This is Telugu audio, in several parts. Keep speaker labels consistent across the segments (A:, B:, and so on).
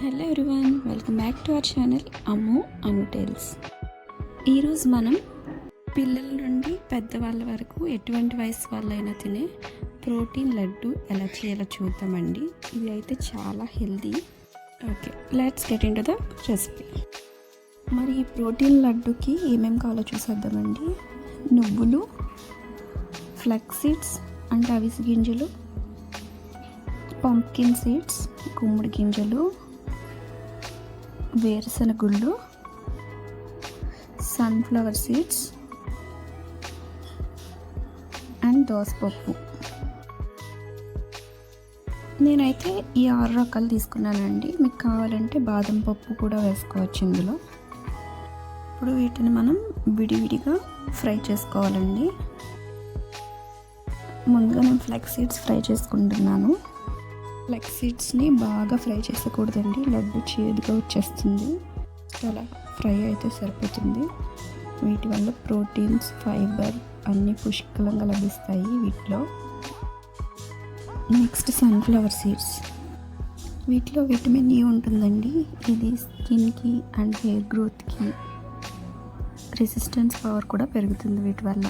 A: Hello everyone welcome back to our channel Ammu Anu tells. ఈరోజు మనం పిల్లల నుండి పెద్దవాళ్ళ వరకు ఎటువంటి వయసు వాళ్ళైనా తినే ప్రోటీన్ లడ్డు ఎలా చేయాలో చూద్దామండి. ఇది అయితే చాలా healthy. Okay let's get into the recipe మరి ఈ ప్రోటీన్ లడ్డుకి ఏమేమి కావాలో చూసేద్దామండి. నువ్వులు ఫ్లక్స్ సీడ్స్ అంటే అవిసి గింజలు పంప్కిన్ సీడ్స్ గుమ్మడి గింజలు వేరుశనగుళ్ళు సన్ఫ్లవర్ సీడ్స్ అండ్ దోసపప్పు. నేనైతే ఈ ఆరు రకాలు తీసుకున్నానండి. మీకు కావాలంటే బాదం పప్పు కూడా వేసుకోవచ్చు ఇందులో. ఇప్పుడు వీటిని మనం విడివిడిగా ఫ్రై చేసుకోవాలండి. ముందుగా నేను ఫ్లెక్స్ సీడ్స్ ఫ్రై చేసుకుంటున్నాను. ఫ్లెక్స్ సీడ్స్ని బాగా ఫ్రై చేసకూడదండి. లడ్డు చేదుగా వచ్చేస్తుంది. అలా ఫ్రై అయితే సరిపోతుంది. వీటి వల్ల ప్రోటీన్స్ ఫైబర్ అన్నీ పుష్కలంగా లభిస్తాయి వీటిలో. Next sunflower seeds. వీటిలో విటమిన్ ఈ ఉంటుందండి? ఇది స్కిన్కి అండ్ హెయిర్ గ్రోత్కి రెసిస్టెన్స్ పవర్ కూడా పెరుగుతుంది వీటి వల్ల.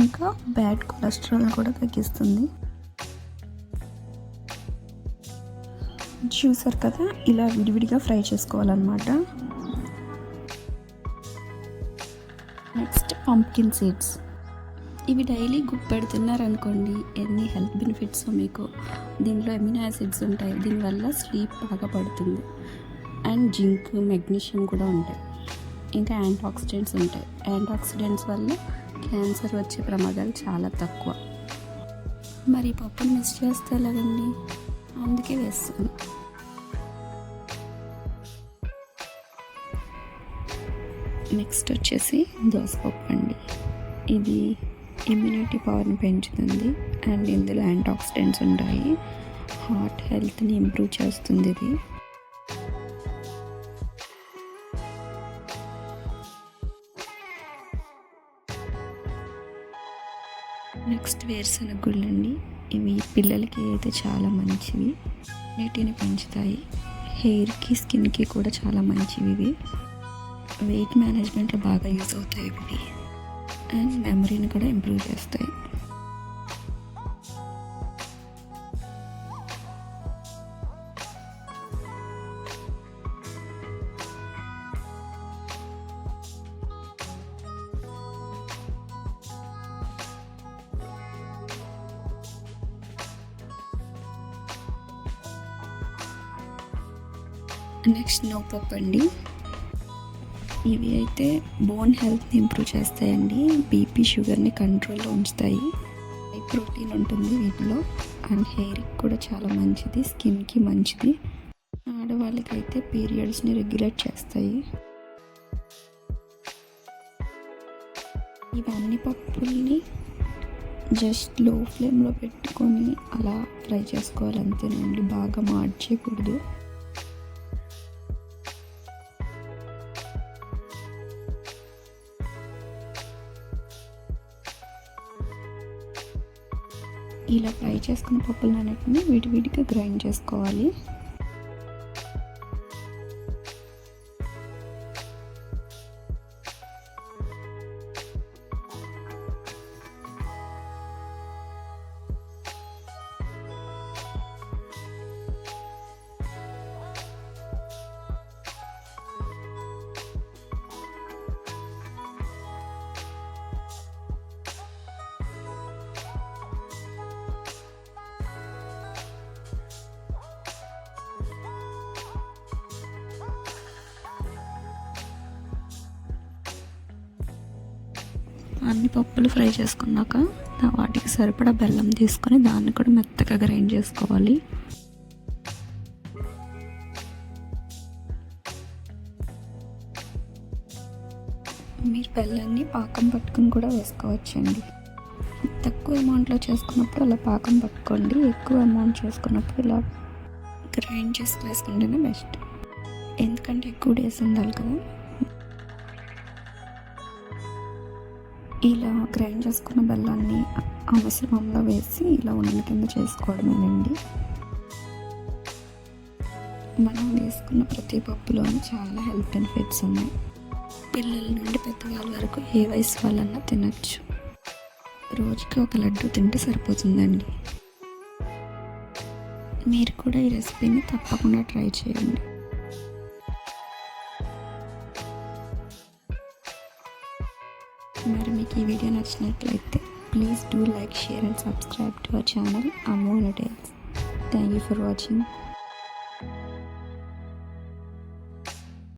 A: ఇంకా బ్యాడ్ కొలెస్ట్రాల్ కూడా తగ్గిస్తుంది. చూసారు కదా? ఇలా విడివిడిగా ఫ్రై చేసుకోవాలన్నమాట. నెక్స్ట్ పంప్కిన్ సీడ్స్ ఇవి డైలీ గుప్పెడుతున్నారనుకోండి ఎన్ని హెల్త్ బెనిఫిట్స్ మీకు. దీనిలో ఎమినో యాసిడ్స్ ఉంటాయి దీనివల్ల స్లీప్ బాగా పడుతుంది. అండ్ జింక్ మెగ్నీషియం కూడా ఉంటాయి. ఇంకా యాంటీ ఆక్సిడెంట్స్ ఉంటాయి. యాంటీ ఆక్సిడెంట్స్ వల్ల క్యాన్సర్ వచ్చే ప్రమాదాలు చాలా తక్కువ. మరి పప్పును మిస్ చేస్తే ఎలాగండి? అందుకే వేస్తాను. నెక్స్ట్ వచ్చేసి దోసపప్పు అండి. ఇది ఇమ్యూనిటీ పవర్ని పెంచుతుంది అండ్ ఇందులో యాంటీ ఆక్సిడెంట్స్ ఉంటాయి హార్ట్ హెల్త్ని ఇంప్రూవ్ చేస్తుంది ఇది. నెక్స్ట్ వేరుశనగ గుళ్ళు అండి ఇవి పిల్లలకి అయితే చాలా మంచివి. నీటిని పెంచుతాయి. హెయిర్కి స్కిన్కి కూడా చాలా మంచివి ఇవి. వెయిట్ మేనేజ్మెంట్లో బాగా యూజ్ అవుతాయి ఇవి. అండ్ మెమరీని కూడా ఇంప్రూవ్ చేస్తాయి. నెక్స్ట్ నోపప్పు అండి. ఇవి అయితే బోన్ హెల్త్ని ఇంప్రూవ్ చేస్తాయండి. బీపీ షుగర్ని కంట్రోల్లో ఉంచుతాయి. హై ప్రోటీన్ ఉంటుంది వీటిలో. అండ్ హెయిర్కి కూడా చాలా మంచిది. స్కిన్కి మంచిది. ఆడవాళ్ళకైతే పీరియడ్స్ని రెగ్యులేట్ చేస్తాయి. ఇవన్నీ పప్పుల్ని జస్ట్లో ఫ్లేమ్లో పెట్టుకొని అలా ఫ్రై చేసుకోవాలి అంతేనండి. బాగా మార్చేయకూడదు ఇలా ఫ్రై చేసుకున్న పప్పులన్నిటిని విడివిడిగా గ్రైండ్ చేసుకోవాలి. అన్ని పప్పులు ఫ్రై చేసుకున్నాక వాటికి సరిపడా బెల్లం తీసుకొని దాన్ని కూడా మెత్తగా గ్రైండ్ చేసుకోవాలి. మీరు బెల్లాన్ని పాకం పట్టుకుని కూడా వేసుకోవచ్చండి. తక్కువ అమౌంట్లో చేసుకున్నప్పుడు అలా పాకం పట్టుకోండి ఎక్కువ అమౌంట్ చేసుకున్నప్పుడు ఇలా గ్రైండ్ చేసి వేసుకుంటేనే బెస్ట్. ఎందుకంటే ఎక్కువ డేస్ ఉండాలి కదా. ఇలా గ్రైండ్ చేసుకున్న బెల్లాన్ని ఆ మిశ్రమంలో వేసి ఇలా ఉన్న కింద చేసుకోవడమేనండి. మనం వేసుకున్న ప్రతి పప్పులో చాలా హెల్త్ బెనిఫిట్స్ ఉన్నాయి. పిల్లల నుండి పెద్దవాళ్ళ వరకు ఏ వయసు వాళ్ళన్నా తినచ్చు. రోజుకి ఒక లడ్డు తింటే సరిపోతుందండి. మీరు కూడా ఈ రెసిపీని తప్పకుండా ట్రై చేయండి. నచ్చినట్లయితే please do like share and subscribe to our channel. అమో డేట్స్ థ్యాంక్ యూ ఫర్ వాచింగ్